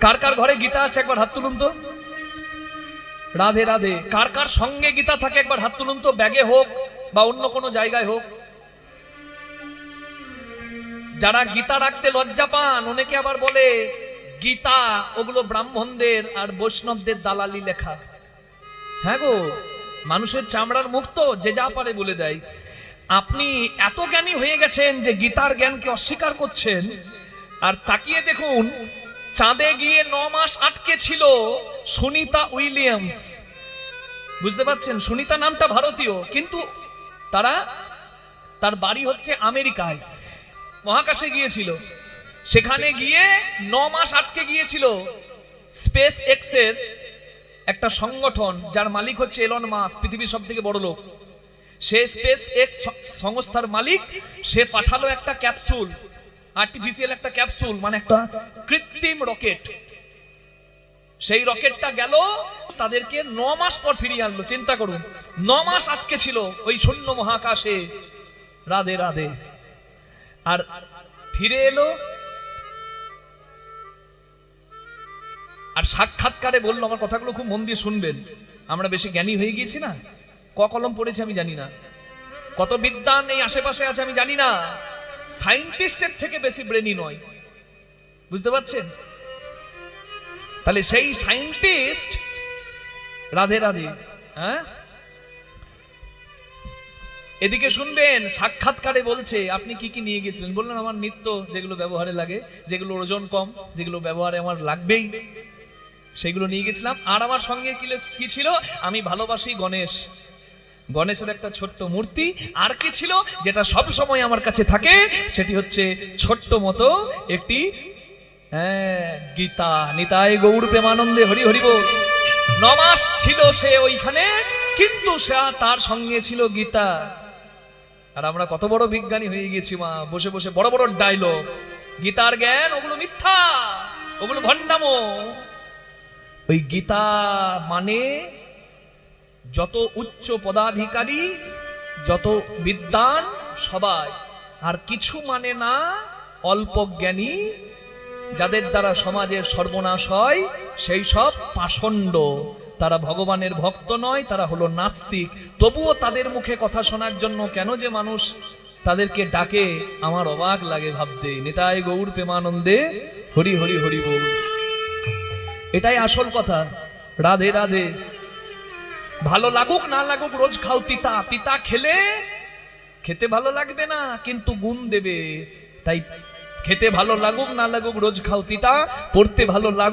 কার কার ঘরে গীতা আছে? একবার হাত তুলুন তো। রাধে রাধে। কার কার সঙ্গে গীতা থাকে? একবার হাত তুলুন তো। ব্যাগে হোক বা অন্য কোনো জায়গায় হোক। যারা গীতা রাখতে লজ্জা পান, অনেকে আবার বলে, গীতা, ওগুলো ব্রাহ্মণদের আর বৈষ্ণবদের দালালি লেখা। হ্যাঁ গো, মানুষের চামড়ার মুক্ত যে যা পারে বলে দেয়। আপনি এত জ্ঞানী হয়ে গেছেন যে গীতার জ্ঞানকে অস্বীকার করছেন। আর তাকিয়ে দেখুন চাঁদে গিয়ে ন মাস আটকে ছিল সুনিতা উইলিয়ামস। বুঝতে পারছেন? সুনিতা নামটা ভারতীয়, কিন্তু তারা, তার বাড়ি হচ্ছে আমেরিকায়। মহাকাশে গিয়েছিল। সেখানে গিয়ে ন মাস আটকে গিয়েছিল স্পেস এক্সের একটা সংগঠন, যার মালিক হচ্ছে এলন মাস পৃথিবীর সব থেকে বড় লোক। সে স্পেস এক্স সংস্থার মালিক, সে পাঠালো একটা ক্যাপসুল, আর্টিফিশিয়াল একটা ক্যাপসুল মানে একটা কৃত্রিম রকেট। সেই রকেটটা গেল, তাদেরকে ন মাস পর ফিরিয়ে আনলো, চিন্তা করুন। ন মাস আটকে ছিল ওই শূন্য মহাকাশে। রাধে রাধে। আর ফিরে এলো। আর সাক্ষাৎকারে বলল, আমার কথাগুলো খুব মন দিয়ে শুনবেন। আমরা বেশি জ্ঞানী হয়ে গিয়েছি না। ক কলম পড়েছি আমি জানি না। কত বিদ্যান এই আশেপাশে আছে আমি জানি না। সায়েন্টিস্টের থেকে বেশি ব্রেনি নয়। বুঝতে পারছেন? তাহলে সেই সায়েন্টিস্ট রাধে রাধে হ্যাঁ? এদিকে শুনবেন, সাক্ষাৎকারে বলছে, আপনি কি কি নিয়ে গেছিলেন? বললেন, আমার নিত্য, যেগুলো ব্যবহারে লাগে, যেগুলো ওজন কম, যেগুলো ব্যবহারে আমার লাগবেই, সেগুলো নিয়ে গেছিলাম। আর আমার সঙ্গে কি ছিল? আমি ভালোবাসি গণেশ। গণেশের একটা ছোট্ট মূর্তি। আর কি ছিল? যেটা সব সময় আমার কাছে থাকে, সেটি হচ্ছে ছোট্ট মতো একটি হ্যাঁ, গীতা নিতাই গৌর প্রেমানন্দে হরি হরি বল। নমাস ছিল সে ওইখানে কিন্তু সে তার সঙ্গে ছিল গীতা। আর আমরা কত বড় বিজ্ঞানী হয়ে গেছি মা বসে বসে বড় বড় ডায়লগ গীতার জ্ঞান ওগুলো মিথ্যা ওগুলো ভণ্ডামো। ওই গীতা মানে যত উচ্চ পদাধিকারী যত বিদ্বান সবাই। আর কিছু মানে না অল্প জ্ঞানী যাদের দ্বারা সমাজের সর্বনাশ হয়, সেই সব পাষণ্ড। তারা ভগবানের ভক্ত নয়, তারা হলো নাস্তিক। তবুও তাদের মুখে কথা শোনার জন্য কেন যে মানুষ তাদেরকে ডাকে, আমার অবাক লাগে ভাবতে। নেতায় গৌর প্রেমানন্দে হরি হরি হরি বল। এটাই আসল কথা। রাধে রাধে। ভালো লাগুক, না লাগুক, রোজ খাও তিতা। তিতা খেলে খেতে ভালো লাগবে না, কিন্তু গুণ দেবে। তাই খেতে ভালো লাগুক না লাগুক রোজ খাও তিতা পড়তে ভালো লাগুক।